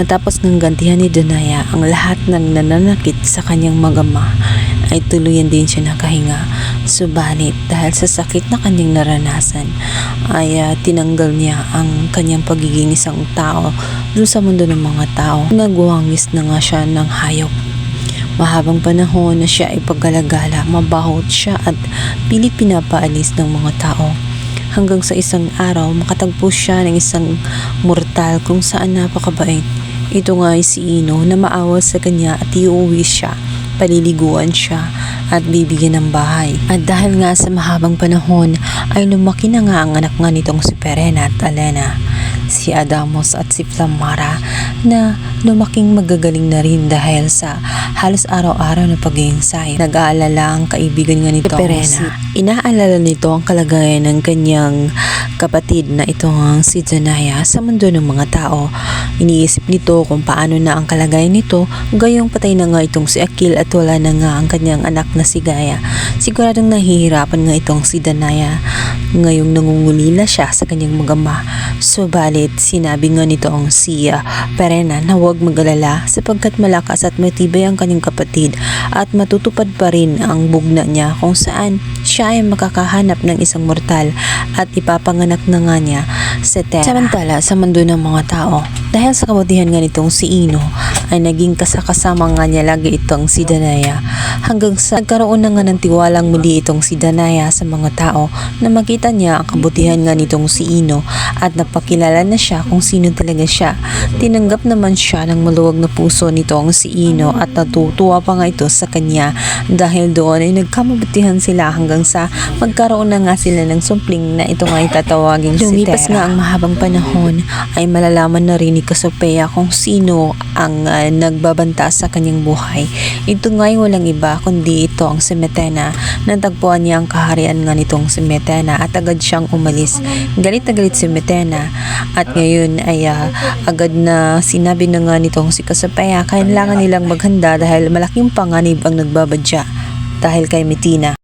Matapos ng gantihan ni Donaya ang lahat ng nananakit sa kanyang magama ay tuluyan din siya nakahinga. Subalit dahil sa sakit na kanyang naranasan ay ah, tinanggal niya ang kanyang pagiging isang tao doon sa mundo ng mga tao. Nagwangis na nga siya ng hayop. Mahabang panahon na siya ay paggalagala, mabahot siya at pilit pinapaalis ng mga tao. Hanggang sa isang araw, makatagpo siya ng isang mortal kung saan napakabait. Ito nga ay si Ino na maawa sa kanya at iuwi siya, paliliguan siya at bibigyan ng bahay. At dahil nga sa mahabang panahon ay lumaki na nga ang anak nga nitong si Perena at Alena si Adamos at si Flamara na lumaking magagaling na rin dahil sa halos araw-araw na pag-iinsay. Nag-aalala ang kaibigan nga nito. Perena. Inaalala nito ang kalagayan ng kanyang kapatid na itong si Janaya sa mundo ng mga tao. Iniisip nito kung paano na ang kalagayan nito gayong patay na nga itong si Akil at wala na nga ang kanyang anak na si Gaya. Siguradong nahihirapan nga itong si Danaya ngayong nangungulila siya sa kanyang magama. Subalit, sinabi nga nitong si ah, Perena na huwag magalala sapagkat malakas at matibay ang kanyang kapatid at matutupad pa rin ang bugna niya kung saan siya ay makakahanap ng isang mortal at ipapanganak na nga niya sa Terra. Samantala, sa mundo ng mga tao, dahil sa kabutihan nga nitong si Ino, ay naging kasakasama nga niya lagi itong si Danaya hanggang sa nagkaroon na nga ng tiwalang muli itong si Danaya sa mga tao na makita niya ang kabutihan nga nitong si Ino at napakilala na siya kung sino talaga siya. Tinanggap naman siya ng maluwag na puso nitong si Ino at natutuwa pa nga ito sa kanya dahil doon ay nagkamabutihan sila hanggang sa magkaroon na nga sila ng sumpling na ito nga ay tatawagin si Lumipas Terra. nga ang mahabang panahon ay malalaman na rin ni Cassiopeia kung sino ang ah, nagbabanta sa kanyang buhay. Ito nga ay walang iba kundi ito ang si Metena. Natagpuan niya ang kaharian nga nitong si Metena at agad siyang umalis. Galit na galit si Metena at ngayon ay ah, agad na sinabi na nga nitong si Cassiopeia kailangan nilang maghanda dahil malaking panganib ang nagbabadya dahil kay Metina.